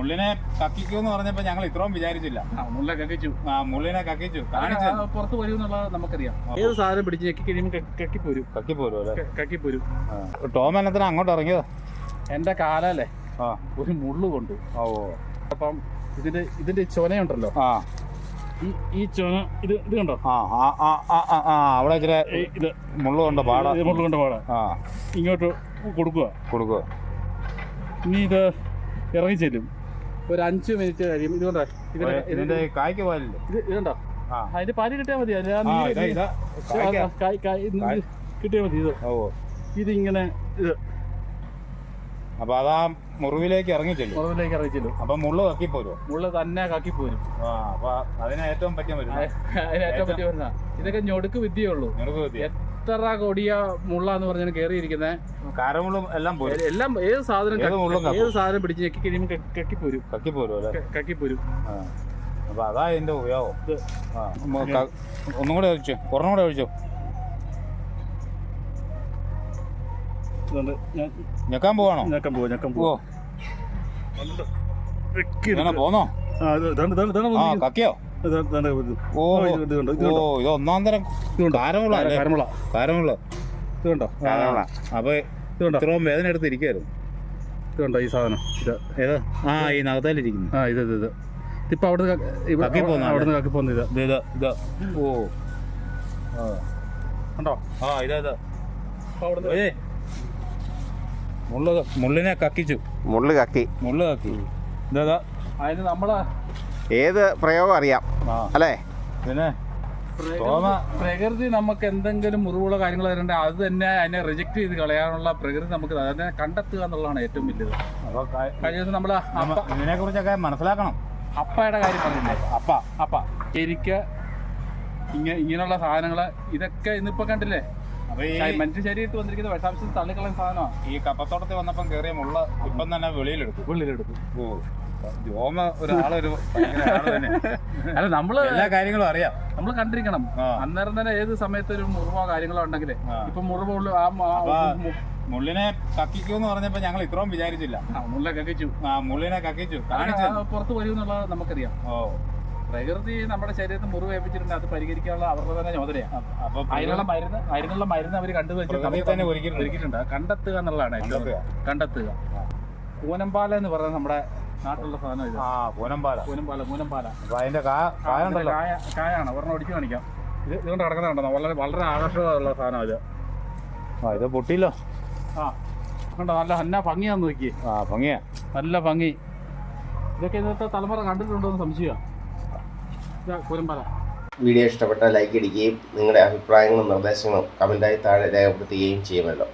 മുള്ളിനെ കക്കിക്കൂന്ന് പറഞ്ഞപ്പോ ഞങ്ങൾ ഇത്രയും വിചാരിച്ചില്ല. മുള്ള കക്കിച്ചു ആ മുള്ളിനെ കക്കിച്ചു കാണിച്ചു. പുറത്ത് വരും എന്നുള്ളത് നമുക്കറിയാം. ഏത് സാധനം പിടിച്ച് ഞെക്കി കഴിയുമ്പോൾ കക്കിപ്പോരും കക്കിപ്പോരും കക്കിപ്പോരും ടോം എന്നത്തിന് അങ്ങോട്ട് ഇറങ്ങിയത്? എന്റെ കാലല്ലേ? ആ. ഒരു മുള്ളു കൊണ്ടു. ഓ. അപ്പം ഇതിന്റെ ഇതിന്റെ ചൊനയുണ്ടല്ലോ. ആ. ഈ ചുന ഇത് ഇത് കണ്ടോ? ആ അവിടെ ഇച്ചിരി ഇത്. മുള്ളു കൊണ്ട് പാടാ. മുള്ളു കൊണ്ട് പാടാ. ആ. ഇങ്ങോട്ട് കൊടുക്കുക. കൊടുക്കുക. ഇനി ഇത് ഇറങ്ങി ചെല്ലും. ഒരു അഞ്ച് മിനിറ്റ് കഴിയും. ഇതുകൊണ്ടാ ഇതിന് ഇതിന്റെ കായ്ക്ക് ഇത് ഇതുണ്ടോ അതിന്റെ പാൽ കിട്ടിയാൽ മതി. കിട്ടിയാൽ മതി ഇത്. ഇതിങ്ങനെ ഇത്. അപ്പൊ അതാ മുറിവിലേക്ക് ഇറങ്ങിച്ചല്ലോ. ചെല്ലും മുറിവിലേക്ക് ഇറങ്ങിച്ചല്ലോ. അപ്പൊ മുള്ള കക്കി പോരും മുള്ള തന്നെ കക്കി പോരും. പറ്റിയ അതിന് ഏറ്റവും പറ്റി വരുന്ന ഇതൊക്കെ ഞൊടുക്ക് വിദ്യയുള്ളൂ ഞൊടുക്ക് വിദ്യ. എത്ര കൊടിയ മുള്ള എന്ന് പറഞ്ഞാൽ കയറിയിരിക്കുന്നത് കാരമുള്ളും എല്ലാം പോരും. എല്ലാം ഏത് സാധനം ഏത് സാധനം പിടിച്ച് ഞെക്കി കഴിയുമ്പോൾ കക്കിപ്പോരും കക്കിപ്പോരും. കക്കിപ്പോരും. അപ്പൊ അതാ ഇതിന്റെ ഉപയോഗം. ഒന്നും കൂടെ ഒഴിച്ചു. ഒരെണ്ണം കൂടെ ഒഴിച്ചു. ഞെക്കാൻ പോവാണോ? ഞെക്കാൻ പോവാ ഞെക്കാൻ പോവാ. പോന്നോ. കക്കിയോ. ഓ ഓ, ഇത് ഒന്നാം തരം. കരമുള ഇത് കണ്ടോ? അപ്പൊ ഇത്രയും വേദന എടുത്ത് ഇരിക്കായിരുന്നു ഇത് കണ്ടോ ഈ സാധനം? ഇത് ഏതാ? ആ ഈ നഗത്താലിരിക്കുന്നു ആ ഇത് ഇത് ഇത്. ഇതിപ്പോ അവിടുന്ന് കക്കി പോന്നതാ അവിടുന്ന് കക്കി പോകുന്ന ഇത്. ഇത് ഇത് ഇത്. ഓ. ആ. കണ്ടോ? ആ ഇതാ ഇതാ. അവിടുന്ന് മുള്ള് മുള്ളിനെ കക്കിച്ചു. മുള്ള് കക്കി. മുള്ള് കക്കി. ഇതാ ഇതാ. അതിന് നമ്മൾ ഏത് പ്രയോഗം അറിയാം. അല്ലേ? പിന്നെ പ്രകൃതി- നമുക്ക് എന്തെങ്കിലും മുറിവുള്ള കാര്യങ്ങൾ വരണ്ട അത് തന്നെ അതിനെ റിജക്ട് ചെയ്ത് കളയാനുള്ള പ്രകൃതി നമുക്ക് അതിനെ കണ്ടെത്തുക എന്നുള്ളതാണ് ഏറ്റവും വലുത് അപ്പൊ കഴിഞ്ഞ ദിവസം നമ്മൾ അപ്പ ഇതിനെ കുറിച്ചൊക്കെ മനസ്സിലാക്കണം. അപ്പയുടെ കാര്യം പറഞ്ഞില്ലേ? അപ്പ അപ്പ. എരിക്ക ഇങ്ങനെ ഇങ്ങനെയുള്ള സാധനങ്ങൾ ഇതൊക്കെ ഇന്നിപ്പോ കണ്ടില്ലേ? മനുഷ്യ ശരീരത്തിൽ വന്നിരിക്കുന്ന വിഷാംശം തള്ളിക്കളയുന്ന സാധനമാണ് ഈ കപ്പത്തോട്ടത്തിൽ വന്നപ്പം കയറിയ മുള്ള ഇപ്പം തന്നെ വെളിയിലെടുക്കും. വെളിയിലെടുക്കും. ഓ. ജോമ ഒരാളൊരു അല്ല നമ്മൾ എല്ലാ കാര്യങ്ങളും അറിയാം. നമ്മൾ കണ്ടിരിക്കണം. അന്നേരം തന്നെ ഏത് സമയത്ത് ഒരു മുറിവോ കാര്യങ്ങളോ ഉണ്ടെങ്കിലേ. ഇപ്പൊ മുറിവ് ആ മുള്ളിനെ അപ്പൊ എന്ന് പറഞ്ഞപ്പോ ഞങ്ങൾ ഇത്രയും വിചാരിച്ചില്ല. മുള്ളിനെ മുള്ള കക്കിച്ചു. ആ മുള്ളിനെ കക്കിച്ചു പുറത്ത് വരും എന്നുള്ളത് നമുക്കറിയാം. ഓ. പ്രകൃതി നമ്മുടെ ശരീരത്തിൽ മുറിവ് ഏൽപ്പിച്ചിട്ടുണ്ട് അത് പരിഹരിക്കാനുള്ള അവരുടെ തന്നെ ചുമതലയാണ് അപ്പൊ അതിനുള്ള മരുന്ന് അതിനുള്ള മരുന്ന് അവർ കണ്ടുവച്ച് തന്നെ ഒരുക്കിയിട്ടുണ്ട്. ഒരുക്കിയിട്ടുണ്ട്. അത് കണ്ടെത്തുക എന്നുള്ളതാണ് കണ്ടെത്തുക. കണ്ടെത്തുക. കൂനമ്പാല എന്ന് പറയുന്നത് നമ്മുടെ നാട്ടിലുള്ള സാധനം ആ പൂനമ്പാല കൂനമ്പാല കൂനമ്പാല അപ്പൊ അതിന്റെ കാ കായുണ്ടല്ലോ കായ കായാണ്. ഒരെണ്ണം ഒടിച്ചു കാണിക്കാം. ഇത് ഇതുകൊണ്ട് കിടക്കുന്നുണ്ടോ വളരെ വളരെ ആകർഷകമുള്ള സാധനം ഇത്. ആ ഇത് പൊട്ടിയില്ലോ. ആ കണ്ടോ? നല്ല നല്ല ഭംഗിയാന്ന് നോക്കി. ആ ഭംഗിയാ. നല്ല ഭംഗി. ഇതൊക്കെ ഇന്നത്തെ തലമുറ കണ്ടിട്ടുണ്ടോ എന്ന് സംശയമാണ് വീഡിയോ ഇഷ്ടപ്പെട്ടാൽ ലൈക്ക് അടിക്കുകയും നിങ്ങളുടെ അഭിപ്രായങ്ങളും നിർദ്ദേശങ്ങളും കമന്റായി താഴെ രേഖപ്പെടുത്തുകയും ചെയ്യുമല്ലോ.